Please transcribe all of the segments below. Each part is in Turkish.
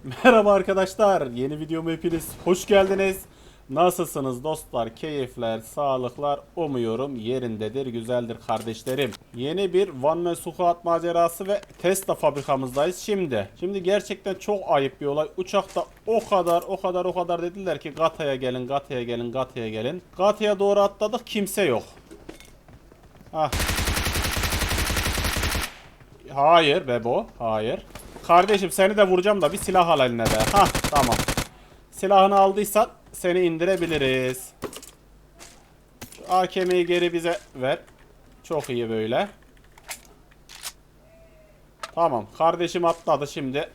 Merhaba arkadaşlar. Yeni videoma hepiniz hoş geldiniz. Nasılsınız dostlar? Keyifler, sağlıklar umuyorum yerindedir, güzeldir kardeşlerim. Yeni bir One Man Squad macerası ve Tesla fabrikamızdayız şimdi. Şimdi gerçekten çok ayıp bir olay. Uçakta o kadar, o kadar, o kadar dediler ki Gata'ya gelin, Gata'ya gelin, Gata'ya gelin. Gata'ya doğru atladık, kimse yok. Ah. Hayır Bebo, hayır. Kardeşim seni de vuracağım da bir silah al eline de. Hah tamam. Silahını aldıysan seni indirebiliriz. Şu AKM'yi geri bize ver. Çok iyi böyle. Tamam. Kardeşim atladı şimdi.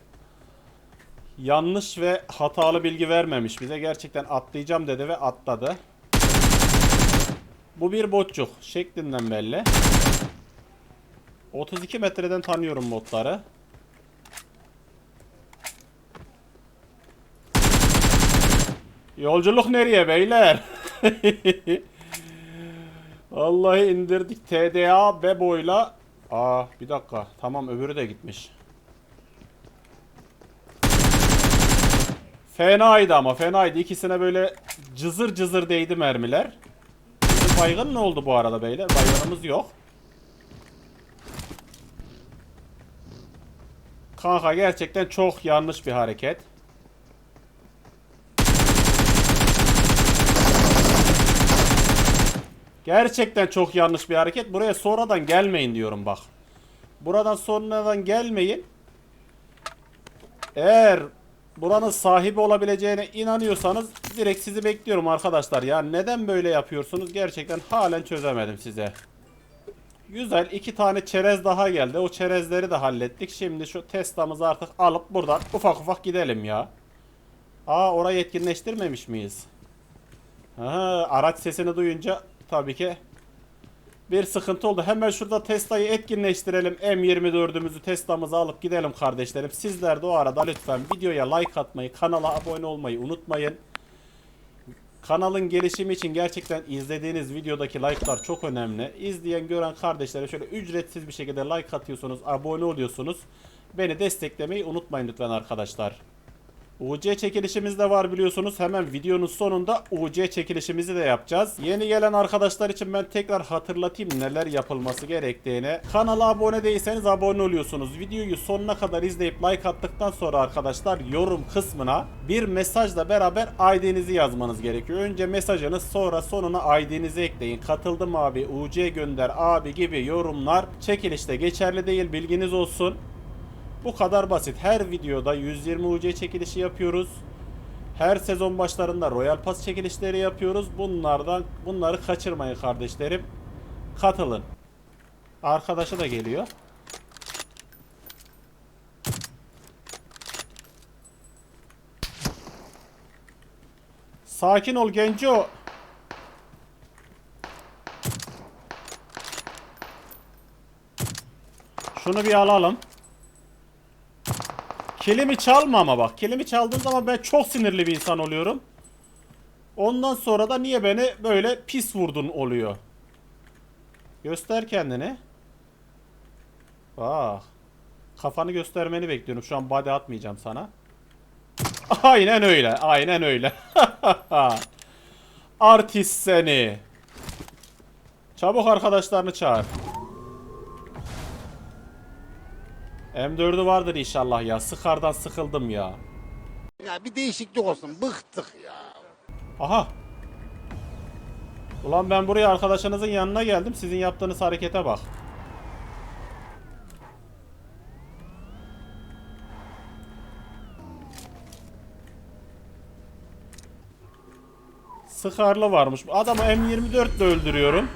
Yanlış ve hatalı bilgi vermemiş bize. Gerçekten atlayacağım dedi ve atladı. Bu bir botçuk. Şeklinden belli. 32 metreden tanıyorum botları. Yolculuk nereye beyler? Vallahi indirdik TDA Bebo'yla. Aa bir dakika. Tamam öbürü de gitmiş. Fenaydı ama fenaydı. İkisine böyle cızır cızır değdi mermiler. Bizim baygın ne oldu bu arada beyler? Baygınımız yok. Kanka gerçekten çok yanlış bir hareket. Gerçekten çok yanlış bir hareket. Buraya sonradan gelmeyin diyorum bak. Buradan sonradan gelmeyin. Eğer buranın sahibi olabileceğine inanıyorsanız direkt sizi bekliyorum arkadaşlar. Ya neden böyle yapıyorsunuz? Gerçekten halen çözemedim size. Güzel. iki tane çerez daha geldi. O çerezleri de hallettik. Şimdi şu Tesla'mızı artık alıp buradan ufak ufak gidelim ya. Aa orayı etkinleştirmemiş miyiz? Aha, araç sesini duyunca tabii ki bir sıkıntı oldu. Hemen şurada Tesla'yı etkinleştirelim. M24'ümüzü Tesla'mızı alıp gidelim kardeşlerim. Sizler de o arada lütfen videoya like atmayı, kanala abone olmayı unutmayın. Kanalın gelişimi için gerçekten izlediğiniz videodaki like'lar çok önemli. İzleyen gören kardeşlere şöyle ücretsiz bir şekilde like atıyorsunuz, abone oluyorsunuz. Beni desteklemeyi unutmayın lütfen arkadaşlar. UC çekilişimiz de var biliyorsunuz. Hemen videonun sonunda UC çekilişimizi de yapacağız. Yeni gelen arkadaşlar için ben tekrar hatırlatayım neler yapılması gerektiğini. Kanala abone değilseniz abone oluyorsunuz. Videoyu sonuna kadar izleyip like attıktan sonra arkadaşlar yorum kısmına bir mesajla beraber ID'nizi yazmanız gerekiyor. Önce mesajınız sonra sonuna ID'nizi ekleyin. Katıldım abi, UC gönder abi gibi yorumlar çekilişte geçerli değil bilginiz olsun. Bu kadar basit. Her videoda 120 UC çekilişi yapıyoruz. Her sezon başlarında Royal Pass çekilişleri yapıyoruz. Bunlardan bunları kaçırmayın kardeşlerim. Katılın. Arkadaşı da geliyor. Sakin ol Genco. Şunu bir alalım. Kilimi çalma ama bak. Kilimi çaldığın zaman ben çok sinirli bir insan oluyorum. Ondan sonra da niye beni böyle pis vurdun oluyor. Göster kendini. Bak. Kafanı göstermeni bekliyorum. Şu an body atmayacağım sana. Aynen öyle. Aynen öyle. Artist seni. Çabuk arkadaşlarını çağır. M4'ü vardır inşallah ya. Sıkardan sıkıldım ya. Ya bir değişiklik olsun. Bıktık ya. Aha. Ulan ben buraya arkadaşınızın yanına geldim. Sizin yaptığınız harekete bak. Sıkarlı varmış. Adamı M24 ile öldürüyorum.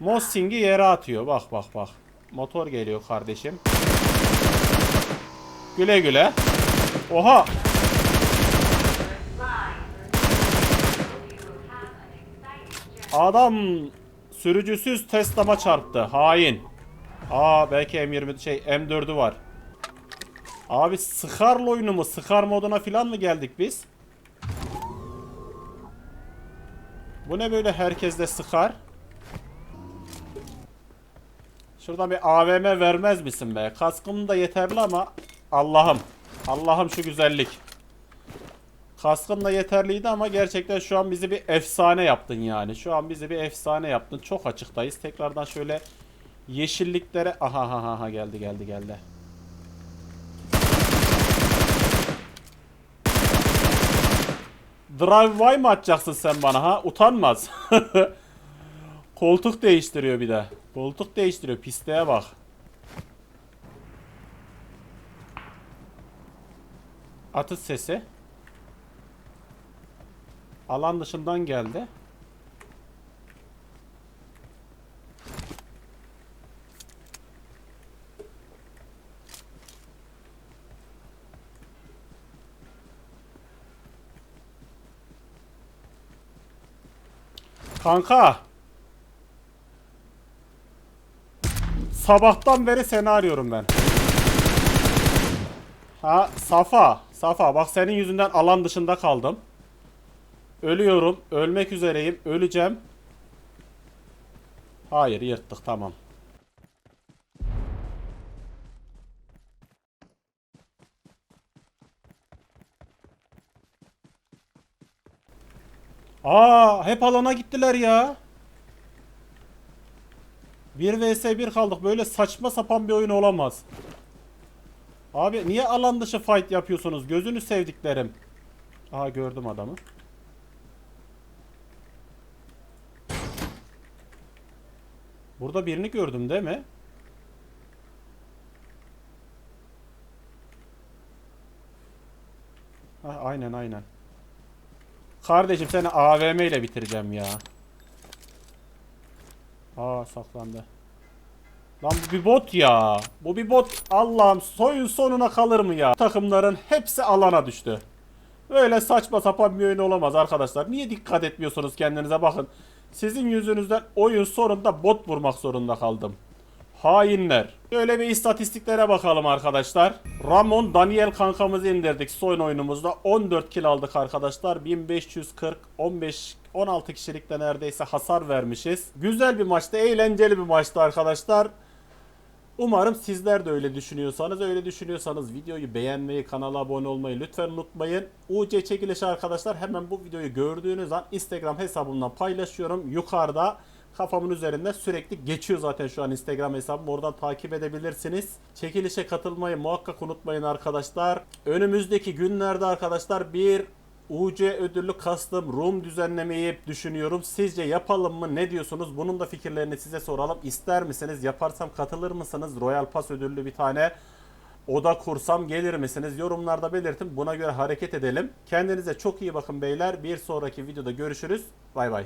Mossing'i yere atıyor. Bak bak bak. Motor geliyor kardeşim. Güle güle. Oha. Adam sürücüsüz Tesla'ma çarptı. Hain. Aa belki M20 şey M4'ü var. Abi sıkarlı oyunu mu? Sıkar moduna falan mı geldik biz? Bu ne böyle herkes de sıkar? Şuradan bir AVM vermez misin be? Kaskım da yeterli ama Allah'ım. Allah'ım şu güzellik. Kaskın da yeterliydi ama gerçekten şu an bizi bir efsane yaptın yani. Şu an bizi bir efsane yaptın. Çok açıktayız. Tekrardan şöyle yeşilliklere... Aha aha aha geldi geldi geldi. Drive-by mı atacaksın sen bana ha? Utanmaz. Koltuk değiştiriyor bir de. Koltuk değiştiriyor. Pisteye bak. Atış sesi. Alan dışından geldi. Kanka. Sabahtan beri seni arıyorum ben. Ha Safa. Safa bak senin yüzünden alan dışında kaldım. Ölüyorum. Ölmek üzereyim. Öleceğim. Hayır yırttık tamam. Aa hep alana gittiler ya. 1 vs 1 kaldık. Böyle saçma sapan bir oyun olamaz. Abi niye alan dışı fight yapıyorsunuz? Gözünü sevdiklerim. Aha gördüm adamı. Burada birini gördüm değil mi? Ha, aynen aynen. Kardeşim seni AVM ile bitireceğim ya. Aa saklandı. Lan bu bir bot ya. Bu bir bot. Allah'ım soyun sonuna kalır mı ya? Takımların hepsi alana düştü. Böyle saçma sapan bir oyun olamaz arkadaşlar. Niye dikkat etmiyorsunuz kendinize bakın. Sizin yüzünüzden oyun sonunda bot vurmak zorunda kaldım. Hainler. Şöyle bir istatistiklere bakalım arkadaşlar. Ramon Daniel kankamızı indirdik son oyunumuzda. 14 kill aldık arkadaşlar. 1540 15 16 kişilikte neredeyse hasar vermişiz. Güzel bir maçtı, eğlenceli bir maçtı arkadaşlar. Umarım sizler de öyle düşünüyorsanız, öyle düşünüyorsanız videoyu beğenmeyi, kanala abone olmayı lütfen unutmayın. UC çekilişi arkadaşlar hemen bu videoyu gördüğünüz an Instagram hesabımdan paylaşıyorum. Yukarıda kafamın üzerinde sürekli geçiyor zaten şu an Instagram hesabım. Oradan takip edebilirsiniz. Çekilişe katılmayı muhakkak unutmayın arkadaşlar. Önümüzdeki günlerde arkadaşlar bir UC ödüllü custom room düzenlemeyi düşünüyorum. Sizce yapalım mı? Ne diyorsunuz? Bunun da fikirlerini size soralım. İster misiniz? Yaparsam katılır mısınız? Royal Pass ödüllü bir tane oda kursam gelir misiniz? Yorumlarda belirtin. Buna göre hareket edelim. Kendinize çok iyi bakın beyler. Bir sonraki videoda görüşürüz. Bay bay.